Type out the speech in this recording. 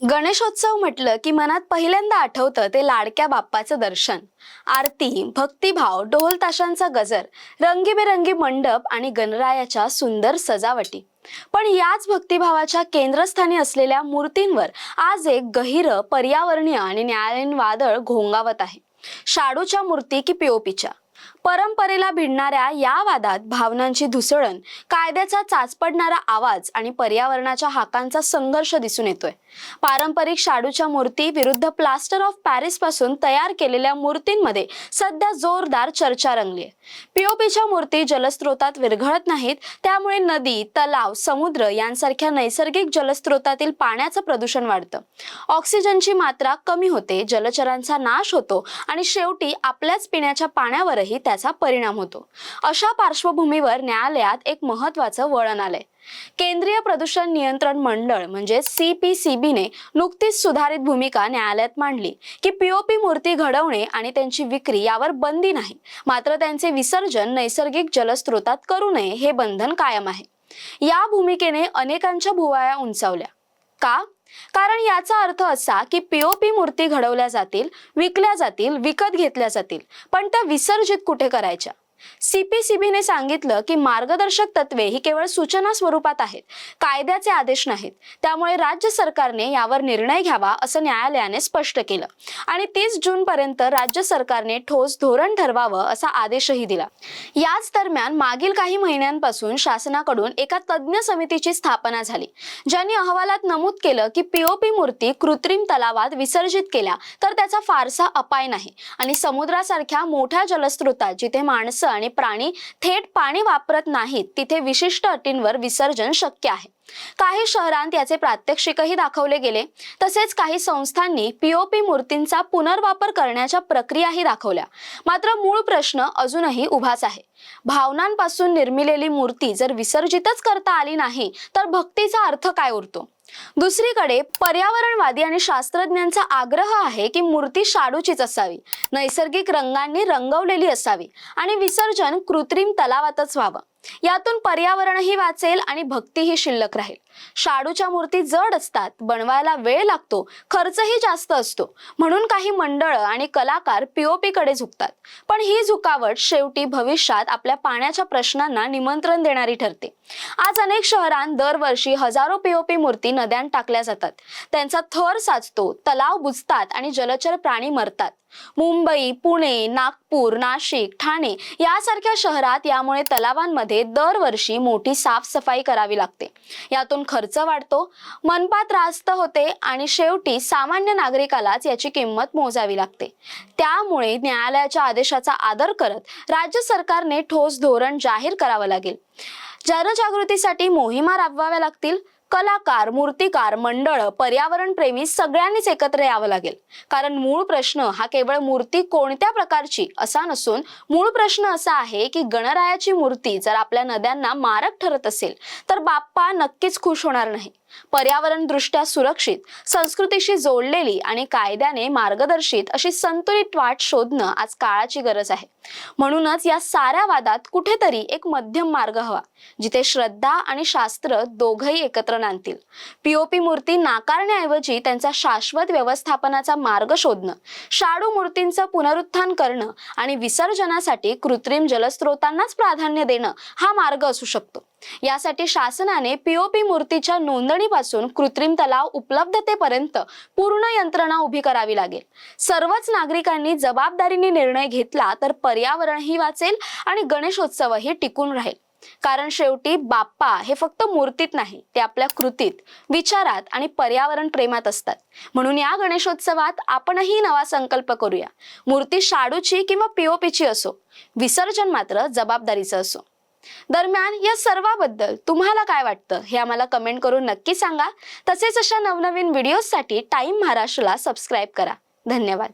गणेशोत्सव म्हटलं की मनात पहिल्यांदा आठवतं ते लाडक्या बाप्पाचं दर्शन. आरती भक्तिभाव ढोल ताशांचा गजर रंगीबेरंगी मंडप आणि गणरायाच्या सुंदर सजावटी. पण याच भक्तिभावाच्या केंद्रस्थानी असलेल्या मूर्तींवर आज एक गहिरं पर्यावरणीय आणि न्यायालयीन वादळ घोंगावत आहे. शाडूच्या मूर्ती की पीओपीच्या परंपरेला भिडणाऱ्या या वादात भावनांची धुसळण कायद्याचा चाचपडणारा आवाज आणि पर्यावरणाच्या हाकांचा संघर्ष दिसून येतोय. पारंपरिक शाडूच्या मूर्ती विरुद्ध प्लास्टर ऑफ पॅरिसपासून तयार केलेल्या मूर्तींमध्ये सध्या जोरदार चर्चा रंगली आहे. पीओपीच्या मूर्ती जलस्रोतात विरघळत नाहीत त्यामुळे नदी तलाव समुद्र यांसारख्या नैसर्गिक जलस्रोतातील पाण्याचं प्रदूषण वाढतं. ऑक्सिजनची मात्रा कमी होते जलचरांचा नाश होतो आणि शेवटी आपल्याच पिण्याच्या पाण्यावरही त्याचा परिणाम होतो. अशा पार्श्वभूमीवर न्यायालयात एक महत्वाचं वळण आलंय. केंद्रीय प्रदूषण नियंत्रण मंडळ म्हणजे सीपीसीबीने नुकतीच सुधारित भूमिका न्यायालयात मांडली की पीओपी मूर्ती घडवणे आणि त्यांची विक्री यावर बंदी नाही. मात्र त्यांचे विसर्जन नैसर्गिक जलस्रोतात करू नये हे बंधन कायम आहे. या भूमिकेने अनेकांच्या भुवाया उंचावल्या. का? कारण याचा अर्थ असा की पीओपी मूर्ती घडवल्या जातील विकल्या जातील विकत घेतल्या जातील पण त्या विसर्जित कुठे करायच्या? सीपीसीबीने सांगितलं की मार्गदर्शक तत्वे ही केवळ सूचना स्वरूपात आहेत. कायद्याचे आदेश नाहीत. त्यामुळे राज्य सरकारने यावर निर्णय घ्यावा असं न्यायालयाने स्पष्ट केलं. आणि तीस जून पर्यंत राज्य सरकारने ठोस धोरण ठरवावं असा आदेशही दिला. याच दरम्यान मागील काही महिन्यांपासून शासनाकडून एका तज्ज्ञ समितीची स्थापना झाली ज्यांनी अहवालात नमूद केलं की पीओपी मूर्ती कृत्रिम तलावात विसर्जित केल्या तर त्याचा फारसा अपाय नाही. आणि समुद्रासारख्या मोठ्या जलस्रोतात जिथे माणसं आणि प्राणी थेट पाणी वापरत नाहीत. तिथे विशिष्ट अटींवर विसर्जन शक्य आहे. काही शहरांत याचे प्रात्यक्षिकही दाखवले गेले. तसेच काही संस्थांनी पीओपी मूर्तींचा पुनर्वापर करण्याच्या प्रक्रियाही दाखवल्या. मात्र मूळ प्रश्न अजूनही उभाच आहे. भावनांपासून निर्मिलेली मूर्ती जर विसर्जितच करता आली नाही तर भक्तीचा अर्थ काय उरतो? दुसरीकडे पर्यावरणवादी आणि शास्त्रज्ञांचा आग्रह आहे की मूर्ती शाडूचीच असावी नैसर्गिक रंगांनी रंगवलेली असावी आणि विसर्जन कृत्रिम तलावातच व्हावं. यातून पर्यावरणही वाचेल आणि भक्तीही शिल्लक राहील. शाडूच्या मूर्ती जड असतात बनवायला वेळ लागतो खर्चही जास्त असतो. म्हणून काही मंडळ आणि कलाकार पीओपी कडे झुकतात. पण ही झुकावट शेवटी भविष्यात आपल्या पाण्याच्या प्रश्नांना निमंत्रण देणारी ठरते. आज अनेक शहरांत दरवर्षी हजारो पीओपी मूर्ती नद्यांत टाकल्या जातात. त्यांचा थर साचतो तलाव बुजतात आणि जलचर प्राणी मरतात. मुंबई पुणे नागपूर नाशिक ठाणे यासारख्या शहरात यामुळे तलावांमध्ये दरवर्षी मोठी साफसफाई करावी लागते. यातून खर्च वाढतो मनपा त्रास्त होते आणि शेवटी सामान्य नागरिकालाच याची किंमत मोजावी लागते. त्यामुळे न्यायालयाच्या आदेशाचा आदर करत राज्य सरकारने ठोस धोरण जाहीर करावं लागेल. जनजागृतीसाठी मोहिमा राबवाव्या लागतील. कलाकार मूर्तिकार मंडळ पर्यावरण प्रेमी सगळ्यांनीच एकत्र यावं लागेल. कारण मूळ प्रश्न हा केवळ मूर्ती कोणत्या प्रकारची असा नसून मूळ प्रश्न असा आहे की गणरायाची मूर्ती जर आपल्या नद्यांना मारक ठरत असेल तर बाप्पा नक्कीच खुश होणार नाही. पर्यावरण दृष्ट्या सुरक्षित संस्कृतीशी जोडलेली आणि कायद्याने मार्गदर्शित अशी संतुलित वाट शोधणं आज काळाची गरज आहे. म्हणूनच या साऱ्या वादात कुठेतरी एक मध्यम मार्ग हवा जिथे श्रद्धा आणि शास्त्र दोघही एकत्र नांदतील. पीओपी मूर्ती नाकारण्याऐवजी त्यांचा शाश्वत व्यवस्थापनाचा मार्ग शोधणं शाडू मूर्तींचं पुनरुत्थान करणं आणि विसर्जनासाठी कृत्रिम जलस्रोतांनाच प्राधान्य देणं हा मार्ग असू शकतो. यासाठी शासनाने पीओपी मूर्तीच्या नोंदणीपासून कृत्रिम तलाव उपलब्धतेपर्यंत पूर्ण यंत्रणा उभी करावी लागेल. सर्वच नागरिकांनी जबाबदारीने निर्णय घेतला तर पर्यावरणही वाचेल आणि गणेशोत्सवही टिकून राहील. कारण शेवटी बाप्पा हे फक्त मूर्तीत नाही ते आपल्या कृतीत विचारात आणि पर्यावरण प्रेमात असतात. म्हणून या गणेशोत्सवात आपणही नवा संकल्प करूया. मूर्ती शाडूची किंवा पीओपीची असो विसर्जन मात्र जबाबदारीचं असो. दरम्यान या सर्वाबद्दल तुम्हाला काय वाटतं हे आम्हाला कमेंट करून नक्की सांगा. तसेच अशा नवनवीन व्हिडिओजसाठी टाइम महाराष्ट्रला सबस्क्राईब करा. धन्यवाद.